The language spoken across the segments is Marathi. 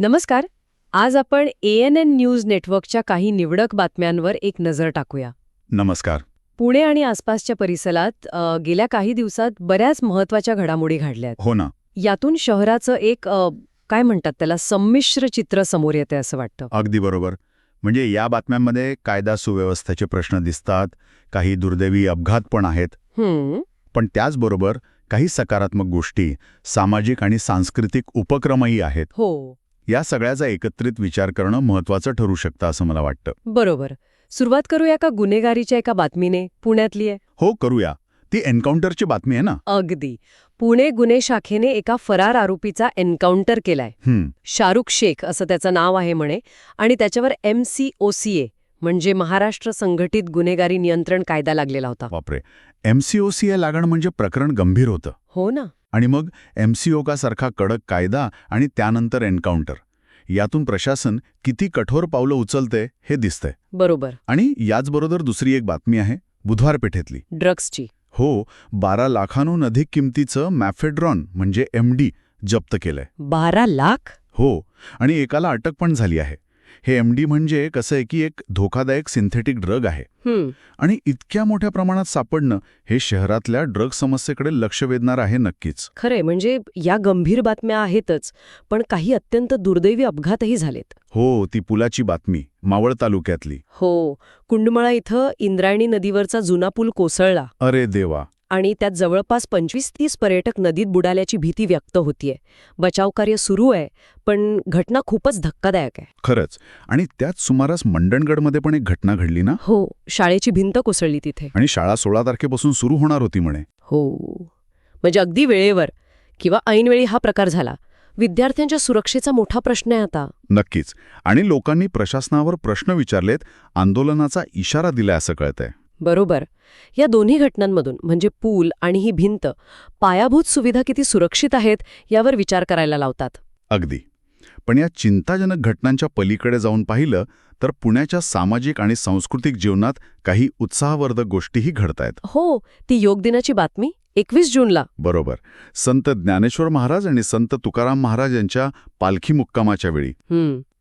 नमस्कार. आज आपण ए एन एन न्यूज नेटवर्कच्या काही निवडक बातम्यांवर एक नजर टाकूया. नमस्कार. पुणे आणि आसपासच्या परिसरात अ, गेल्या काही दिवसात बऱ्याच महत्त्वाच्या घडामोडी घडल्या आहेत हो ना. यातून शहराचं एक अ, काय म्हणतात त्याला संमिश्र चित्र समोर येते असं वाटतं. अगदी बरोबर. म्हणजे या बातम्यांमध्ये कायदा सुव्यवस्थेचे प्रश्न दिसतात काही दुर्दैवी अपघात पण आहेत. हम्म. पण त्याचबरोबर काही सकारात्मक गोष्टी सामाजिक आणि सांस्कृतिक उपक्रमही आहेत. हो. या सगळ्याचा एकत्रित विचार करणं महत्वाचं ठरू शकतं असं मला वाटतं. बरोबर. सुरुवात करूया का गुन्हेगारीच्या एका बातमीने? पुण्यातली आहे. हो करूया. ती एन्काउंटरची बातमी आहे ना? अगदी. पुणे गुन्हे शाखेने एका फरार आरोपीचा एन्काउंटर केलाय. शाहरुख शेख असं त्याचं नाव आहे म्हणे. आणि त्याच्यावर M C O C A म्हणजे महाराष्ट्र संघटित गुन्हेगारी नियंत्रण कायदा लागलेला होता. बापरे. एमसीओसीए लागण म्हणजे प्रकरण गंभीर होतं. हो ना. आणि मग एमसीओका सारखा कडक कायदा आणि त्यानंतर एन्काउंटर. यातून प्रशासन किती कठोर पावलं उचलते हे दिसतंय. बरोबर. आणि याचबरोबर दुसरी एक बातमी आहे बुधवार पेठेतली ड्रग्सची. हो बारा लाखांहून अधिक किमतीचं मॅफेड्रॉन म्हणजे एम डी जप्त केलंय. बारा लाख? हो आणि एकाला अटक पण झाली आहे. हे एम डी म्हणजे कसं आहे की एक धोकादायक सिंथेटिक ड्रग आहे. आणि इतक्या मोठ्या प्रमाणात सापडणं हे शहरातल्या ड्रग समस्येकडे लक्ष वेधणार आहे नक्कीच. खरंय म्हणजे या गंभीर बातम्या आहेतच पण काही अत्यंत दुर्दैवी अपघातही झालेत. हो ती पुलाची बातमी मावळ तालुक्यातली. हो कुंडमळा इथं इंद्रायणी नदीवरचा जुना पूल कोसळला. अरे देवा! आणि त्यात जवळपास पंचवीस तीस पर्यटक नदीत बुडाल्याची भीती व्यक्त होतीये. बचावकार्य सुरू आहे पण घटना खूपच धक्कादायक आहे. खरंच. आणि त्यात सुमारास मंडणगडमध्ये पण एक घटना घडली ना? हो शाळेची भिंत कोसळली तिथे. आणि शाळा सोळा तारखेपासून सुरू होणार होती म्हणे. हो. म्हणजे अगदी वेळेवर किंवा ऐनवेळी हा प्रकार झाला. विद्यार्थ्यांच्या सुरक्षेचा मोठा प्रश्न आहे आता. नक्कीच. आणि लोकांनी प्रशासनावर प्रश्न विचारलेत आंदोलनाचा इशारा दिलाय असं कळतंय. बरोबर. या दोन्ही घटनांमधून म्हणजे पूल आणि ही भिंत पायाभूत सुविधा किती सुरक्षित आहेत यावर विचार करायला लावतात. अगदी. पण या चिंताजनक घटनांच्या पलीकडे जाऊन पाहिलं तर पुण्याच्या सामाजिक आणि सांस्कृतिक जीवनात काही उत्साहवर्धक गोष्टीही घडतायत. हो ती योग दिनाची बातमी एकवीस जूनला. बरोबर. संत ज्ञानेश्वर महाराज आणि संत तुकाराम महाराज यांच्या पालखी मुक्कामाच्या वेळी.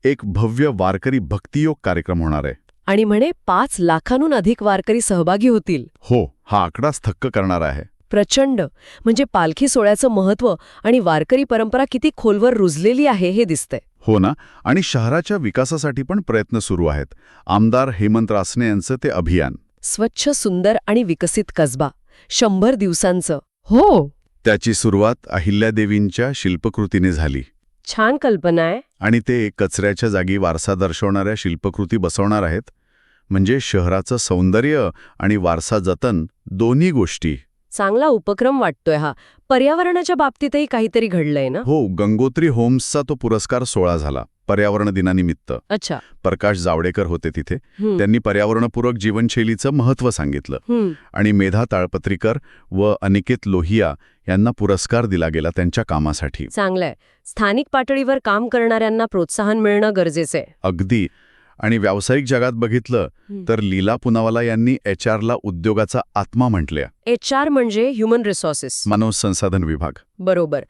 एक भव्य वारकरी भक्तियोग कार्यक्रम होणार आहे. आणि म्हणे पाच लाखांहून अधिक वारकरी सहभागी होतील. हो हा आकडाच थक्क करणारा आहे. प्रचंड. म्हणजे पालखी सोहळ्याचं महत्त्व आणि वारकरी परंपरा किती खोलवर रुजलेली आहे हे दिसतंय. हो ना? आणि शहराच्या विकासासाठी पण प्रयत्न सुरू आहेत. आमदार हेमंत रासने यांचं ते अभियान. स्वच्छ सुंदर आणि विकसित कसबा. शंभर दिवसांचं. हो. त्याची सुरुवात अहिल्यादेवींच्या शिल्पकृतीने झाली. छान कल्पना आहे. आणि ते कचऱ्याच्या जागी वारसा दर्शवणाऱ्या शिल्पकृती बसवणार आहेत. म्हणजे शहराचं सौंदर्य आणि वारसा जतन दोन्ही गोष्टी. चांगला उपक्रम वाटतोय हा. पर्यावरणाच्या बाबतीतही काहीतरी घडलंय ना? हो गंगोत्री होम्सचा तो पुरस्कार सोहळा झाला पर्यावरण दिनानिमित्त. अच्छा. प्रकाश जावडेकर होते तिथे. त्यांनी पर्यावरणपूरक जीवनशैलीचं महत्त्व सांगितलं. आणि मेधा ताळपत्रीकर व अनिकेत लोहिया यांना पुरस्कार दिला गेला त्यांच्या कामासाठी. चांगलंय. स्थानिक पातळीवर काम करणाऱ्यांना प्रोत्साहन मिळणं गरजेचं आहे अगदी. आणि व्यावसायिक जगात बघितलं. तर लीला पुनावाला यांनी एच आरला उद्योगाचा आत्मा म्हटल्या. एच आर म्हणजे ह्युमन रिसोर्सेस. मानव संसाधन विभाग. बरोबर.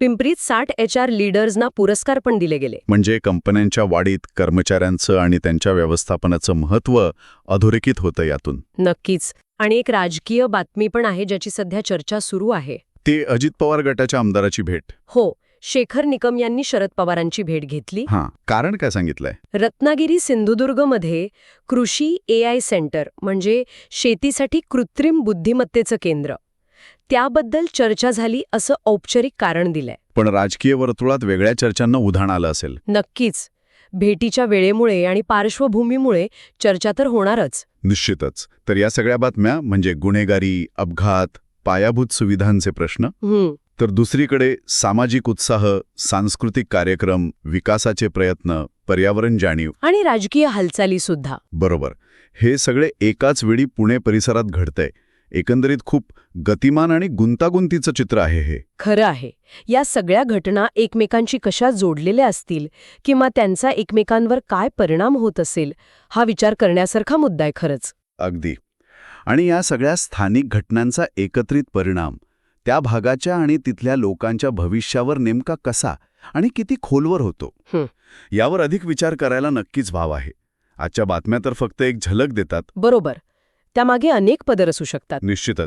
पिंपरीत साठ एच आर लीडर्सना पुरस्कार पण दिले गेले. म्हणजे कंपन्यांच्या वाढीत कर्मचाऱ्यांचं आणि त्यांच्या व्यवस्थापनाचं महत्त्व अधोरेखित होतं यातून. नक्कीच. आणि एक राजकीय बातमी पण आहे ज्याची सध्या चर्चा सुरू आहे. ते अजित पवार गटाच्या आमदाराची भेट. हो. शेखर निकम यांनी शरद पवारांची भेट घेतली. हां कारण काय सांगितलंय? रत्नागिरी सिंधुदुर्गमध्ये कृषी ए आय सेंटर म्हणजे शेतीसाठी कृत्रिम बुद्धिमत्तेचं केंद्र. त्याबद्दल चर्चा झाली असं औपचारिक कारण दिलंय. पण राजकीय वर्तुळात वेगळ्या चर्चांना उधाण आलं असेल. नक्कीच. भेटीच्या वेळेमुळे आणि पार्श्वभूमीमुळे चर्चा तर होणारच. निश्चितच. तर या सगळ्या बातम्या म्हणजे गुन्हेगारी अपघात पायाभूत सुविधांचे प्रश्न? तर दुसरीकडे सामाजिक उत्साह सांस्कृतिक कार्यक्रम विकासाचे प्रयत्न पर्यावरण जाणीव. आणि राजकीय हालचाली सुद्धा. बरोबर. हे सगळे एकाच वेळी पुणे परिसरात घडतंय. एकंदरीत खूप गतिमान आणि गुंतागुंतीचं चित्र आहे हे. खरं आहे. या सगळ्या घटना एकमेकांशी कशा जोडलेल्या असतील किंवा त्यांचा एकमेकांवर काय परिणाम होत असेल हा विचार करण्यासारखा मुद्दा आहे खरंच. अगदी. आणि या सगळ्या स्थानिक घटनांचा एकत्रित परिणाम त्या भागाच्या आणि तिथल्या लोकांच्या भविष्यावर नेमका कसा आणि किती खोलवर होतो. यावर अधिक विचार करायला नक्कीच भाव आहे. आजच्या बातम्या तर फक्त एक झलक देतात. बरोबर. त्यामागे अनेक पदर असू शकतात. निश्चितच.